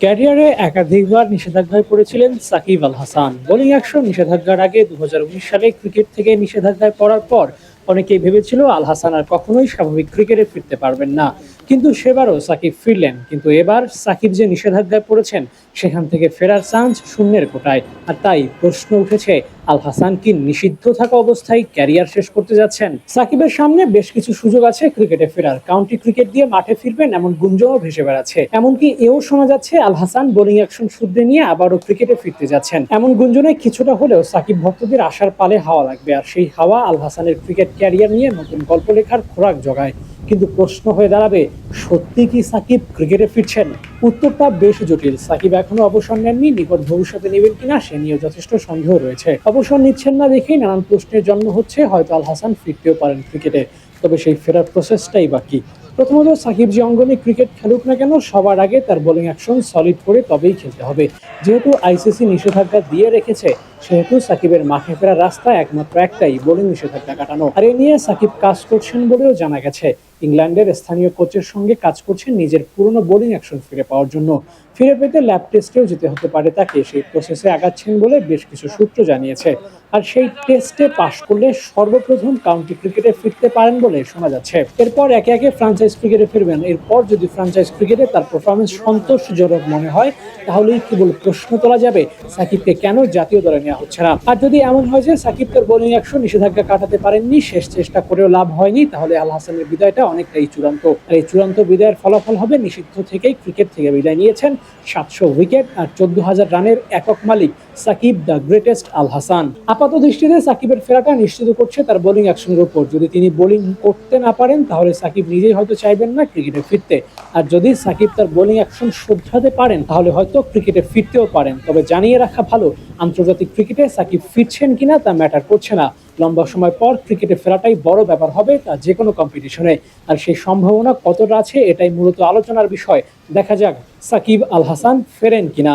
ক্যারিয়ারে একাধিকবার নিষেধাজ্ঞায় পড়েছিলেন সাকিব আল হাসান। বোলিং অ্যাকশন নিষেধাজ্ঞার আগে দু হাজার উনিশ সালে ক্রিকেট থেকে নিষেধাজ্ঞায় পড়ার পর অনেকেই ভেবেছিল আল হাসান আর কখনোই স্বাভাবিক ক্রিকেটে ফিরতে পারবেন না। কিন্তু সেবারও সাকিব ফিরলেন। কিন্তু এবার সাকিব যে নিষেধাজ্ঞায় পড়েছেন, সেখান থেকে ফেরার চান্স শূন্যের কোটায়। আর তাই প্রশ্ন উঠেছে, আল হাসান কি নিষিদ্ধ থাকা অবস্থায় ক্যারিয়ার শেষ করতে যাচ্ছেন? সাকিবের সামনে বেশ কিছু সুযোগ আছে ক্রিকেটে ফেরার। কাউন্টি ক্রিকেট দিয়ে মাঠে ফিরবেন এমন গুঞ্জনও ভেসে বেড়াচ্ছে। এমনকি এও শোনা যাচ্ছে, আল হাসান বোলিং অ্যাকশন শুধরে নিয়ে আবারও ক্রিকেটে ফিরতে যাচ্ছেন। এমন গুঞ্জনে কিছুটা হলেও সাকিব ভক্তদের আশার পালে হাওয়া লাগবে। আর সেই হাওয়া আল হাসানের ক্রিকেট ক্যারিয়ার নিয়ে নতুন গল্প লেখার খোরাক জোগায়। কিন্তু প্রশ্ন হয়ে দাঁড়াবে, সত্যি কি সাকিব ক্রিকেটে ফিরছেন? উত্তরটা বেশ জটিল। সাকিব এখনও অবসর নেননি, নিকট ভবিষ্যতে নেবেন কিনা সে নিয়ে যথেষ্ট সন্দেহ রয়েছে। অবসর নিচ্ছেন না দেখেই নানান প্রশ্নের জন্ম হচ্ছে, হয়তো আল হাসান ফিরতেও পারেন ক্রিকেটে। তবে সেই ফেরার প্রসেসটাই বাকি। প্রথমত, সাকিব যে অঙ্গনে ক্রিকেট খেলুক না কেন, সবার আগে তার বোলিং অ্যাকশন সলিড করে তবেই খেলতে হবে। যেহেতু আইসিসি নিষেধাজ্ঞা দিয়ে রেখেছে সেহেতু সাকিবের মাঠে ফেরার রাস্তা একমাত্র একটাই বোলিং নিষেধাজ্ঞা কাটানো। আর এ নিয়ে সাকিব কাজ করছেন বলেও জানা গেছে। ইংল্যান্ডের স্থানীয় কোচের সঙ্গে কাজ করছেন নিজের পুরনো বোলিং অ্যাকশন ফিরে পাওয়ার জন্য। ফিরে পেতে ল্যাব টেস্টেও যেতে হতে পারে তাকে। সেই প্রসেসে আগাচ্ছেন বলে বেশ কিছু সূত্র জানিয়েছে। আর সেই টেস্টে পাশ করলে সর্বপ্রথম কাউন্টি ক্রিকেটে ফিরতে পারেন বলে শোনা যাচ্ছে। এরপর একে একে ফ্রাঞ্চাইজ ক্রিকেটে ফিরবেন। এরপর যদি ফ্রাঞ্চাইজ ক্রিকেটে তার পারফরমেন্স সন্তোষজনক মনে হয়, তাহলেই কেবল প্রশ্ন তোলা যাবে, সাকিবকে কেন জাতীয় দলে নেওয়া হচ্ছে না। আর যদি এমন হয় যে সাকিব তার বোলিং অ্যাকশন নিষেধাজ্ঞা কাটাতে পারেননি, শেষ চেষ্টা করেও লাভ হয়নি, তাহলে আল হাসানের বিদায়টা অনেকটাই চূড়ান্ত। আর এই চূড়ান্ত বিদায়ের ফলাফল হবে নিষিদ্ধ থেকেই ক্রিকেট থেকে বিদায় নিয়েছেন সাতশো উইকেট আর চোদ্দ হাজার রানের একক মালিক সাকিব দ্য গ্রেটেস্ট আল হাসান। আপাত দৃষ্টিতে সাকিবের ফেরাটা নিশ্চিত করছে তার বোলিং অ্যাকশনের উপর। যদি তিনি বোলিং করতে না পারেন, তাহলে সাকিব নিজেই হয়তো চাইবেন না ক্রিকেটে ফিরতে। আর যদি সাকিব তার বোলিং অ্যাকশন শোধরাতে পারেন, তাহলে হয়তো ক্রিকেটে ফিরতেও পারেন। তবে জানিয়ে রাখা ভালো, আন্তর্জাতিক ক্রিকেটে সাকিব ফিরছেন কিনা তা ম্যাটার করছে না। লম্বা সময় পর ক্রিকেটে ফেরাটাই বড় ব্যাপার হবে তা যে কোনো কম্পিটিশনে আর সেই সম্ভাবনা কতটা আছে এটাই মূলত আলোচনার বিষয়। দেখা যাক সাকিব আল হাসান ফেরেন কিনা।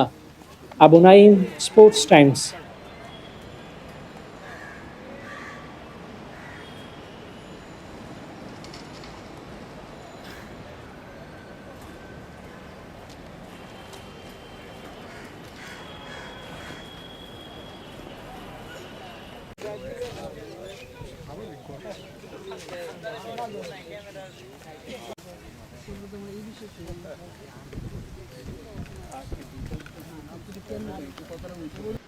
Abu Naim sports times Obrigado.